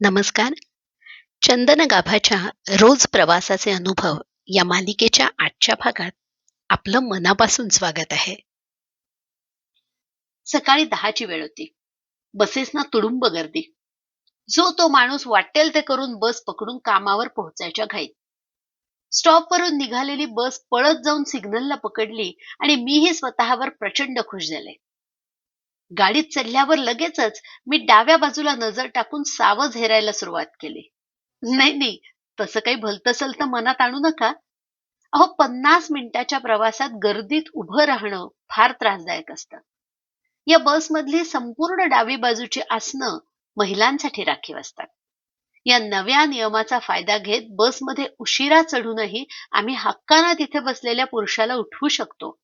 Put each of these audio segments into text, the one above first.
नमस्कार. चंदन गाभाच्या रोज प्रवासाचे अनुभव या मालिकेच्या आजच्या भागात आपलं मनापासून स्वागत आहे. सकाळी दहाची वेळ होती. बसेसना तुडुंब गर्दी. जो तो माणूस वाटेल ते करून बस पकडून कामावर पोहोचायच्या घाईत. स्टॉपवरून निघालेली बस पळत जाऊन सिग्नलला पकडली आणि मीही स्वतःवर प्रचंड खुश झाले. गाडीत चढल्यावर लगेचच मी डाव्या बाजूला नजर टाकून सावध हेरायला सुरुवात केली. नाही नाही तसं काही भलतसल तर मनात आणू नका. अहो पन्नास मिनिटाच्या प्रवासात गर्दीत उभं राहणं फार त्रासदायक असतं. या बसमधली संपूर्ण डावी बाजूची आसनं महिलांसाठी राखीव असतात. या नव्या नियमाचा फायदा घेत बसमध्ये उशिरा चढूनही आम्ही हक्कानं तिथे बसलेल्या पुरुषाला उठवू शकतो.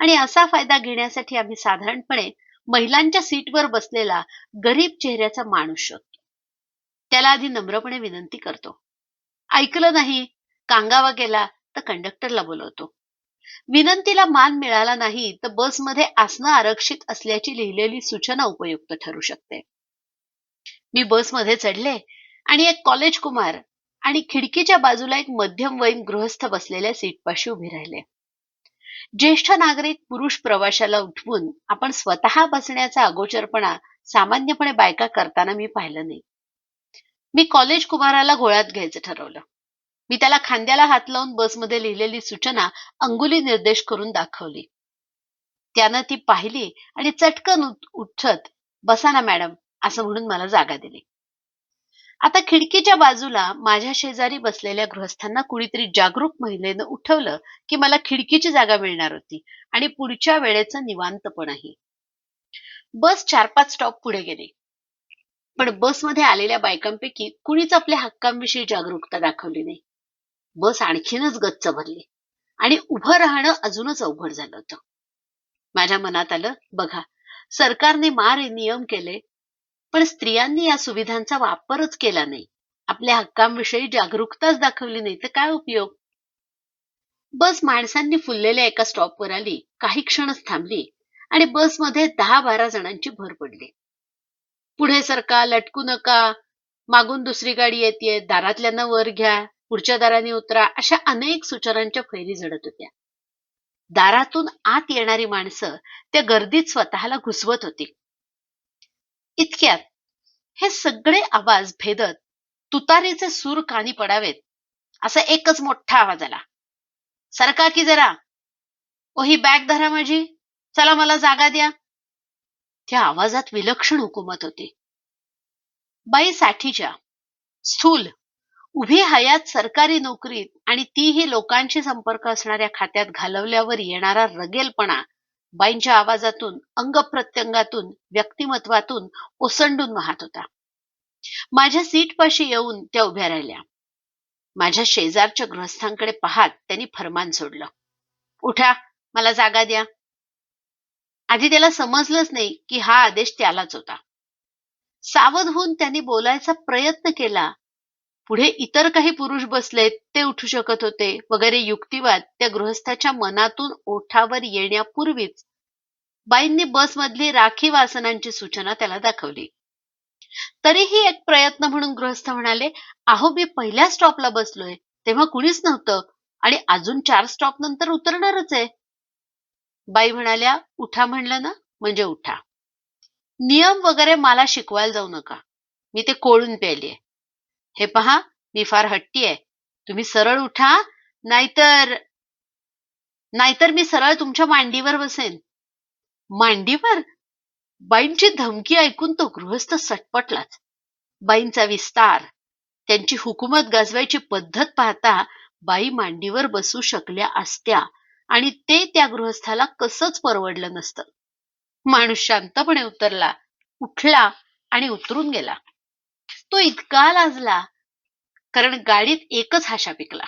आणि असा फायदा घेण्यासाठी आम्ही साधारणपणे महिलांच्या सीटवर बसलेला गरीब चेहऱ्याचा माणूस शोधतो. त्याला आधी नम्रपणे विनंती करतो. ऐकलं नाही कांगावा गेला तर कंडक्टरला बोलवतो. विनंतीला मान मिळाला नाही तर बसमध्ये आसनं आरक्षित असल्याची लिहिलेली सूचना उपयुक्त ठरू शकते. मी बसमध्ये चढले आणि एक कॉलेज कुमार आणि खिडकीच्या बाजूला एक मध्यमवयीन गृहस्थ बसलेल्या सीटपाशी उभे राहिले. ज्येष्ठ नागरिक पुरुष प्रवाशाला उठवून आपण स्वतः बसण्याचा अगोचरपणा सामान्यपणे बायका करताना मी पाहिलं नाही. मी कॉलेज कुमाराला गोळ्यात घ्यायचं ठरवलं. मी त्याला खांद्याला हात लावून बसमध्ये लिहिलेली सूचना अंगुली निर्देश करून दाखवली. त्यानं ती पाहिली आणि चटकन उठ- उठत बसा ना मॅडम असं म्हणून मला जागा दिली. आता खिडकीच्या बाजूला माझ्या शेजारी बसलेल्या गृहस्थांना कुणीतरी जागरूक महिलेनं उठवलं की मला खिडकीची जागा मिळणार होती आणि पुढच्या वेळेचं निवांतपणही. बस चार पाच स्टॉप पुढे गेली. पण बसमध्ये आलेल्या बायकांपैकी कुणीच आपल्या हक्कांविषयी जागरूकता दाखवली नाही. बस आणखीनच गच्च भरली आणि उभं राहणं अजूनच अवघड झालं होतं. माझ्या मनात आलं बघा सरकारने मार नियम केले पण स्त्रियांनी या सुविधांचा वापरच केला नाही. आपल्या हक्कांविषयी जागरूकताच दाखवली नाही तर काय उपयोग? बस माणसांनी फुललेल्या एका स्टॉपवर आली काही क्षणच थांबली आणि बसमध्ये दहा बारा जणांची भर पडली. पुढे सरका लटकू नका मागून दुसरी गाडी येते दारातल्यानं वर घ्या पुढच्या दाराने उतरा अशा अनेक सूचनांच्या फैरी झडत होत्या. दारातून आत येणारी माणसं त्या गर्दीत स्वतःला घुसवत होती. इतक्यात. हे सगळे आवाज भेदत तुतारीचे सूर कानी पडावेत. असा एकच मोठा आवाज आला. सरका की जरा. ओ ही बॅग धरा माझी. चला मला जागा द्या. त्या आवाजात विलक्षण हुकूमत होती. बाई साठीच्या स्थूल उभी हयात सरकारी नोकरीत आणि तीही लोकांशी संपर्क असणाऱ्या खात्यात घालवल्यावर येणारा रगेलपणा बाईंच्या आवाजातून अंग प्रत्यंगातून व्यक्तिमत्वातून ओसंडून वाहत होता. माझ्या सीटपाशी येऊन त्या उभ्या राहिल्या. माझ्या शेजारच्या गृहस्थांकडे पाहत त्यांनी फरमान सोडलं. उठा मला जागा द्या. आधी त्याला समजलंच नाही की हा आदेश त्यालाच होता. सावध होऊन त्यांनी बोलायचा प्रयत्न केला पुढे इतर काही पुरुष बसलेत ते उठू शकत होते. वगैरे युक्तिवाद त्या गृहस्थाच्या मनातून ओठावर येण्यापूर्वीच बाईंनी बसमधली राखी वासनांची सूचना त्याला दाखवली. तरीही एक प्रयत्न म्हणून गृहस्थ म्हणाले अहो मी पहिल्या स्टॉपला बसलोय. तेव्हा कुणीच नव्हतं. आणि अजून चार स्टॉप नंतर उतरणारच आहे. बाई म्हणाल्या उठा म्हणलं ना म्हणजे उठा. नियम वगैरे मला शिकवायला जाऊ नका. मी ते कोळून प्यायलीये. हे पहा मी फार हट्टी आहे. तुम्ही सरळ उठा नाहीतर नाहीतर मी सरळ तुमच्या मांडीवर बसेन. मांडीवर? बाईंची धमकी ऐकून तो गृहस्थ सटपटलाच. बाईंचा विस्तार त्यांची हुकूमत गाजवायची पद्धत पाहता बाई मांडीवर बसू शकल्या असत्या आणि ते त्या गृहस्थाला कसंच परवडलं नसतं. माणूस शांतपणे उतरला उठला आणि उतरून गेला. तो इतका लाजला कारण गाडीत एकच हाशा पिकला.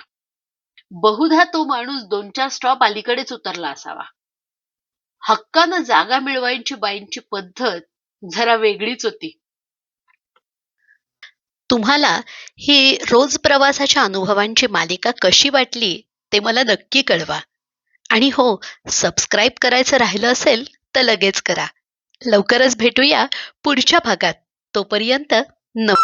बहुधा तो माणूस दोन चार स्टॉप अलीकडेच उतरला असावा. हक्कानं जागा मिळवायची बाईंची पद्धत जरा वेगळीच होती. तुम्हाला ही रोज प्रवासाच्या अनुभवांची मालिका कशी वाटली ते मला नक्की कळवा. आणि हो सबस्क्राईब करायचं राहिलं असेल तर लगेच करा. लवकरच भेटूया पुढच्या भागात. तोपर्यंत न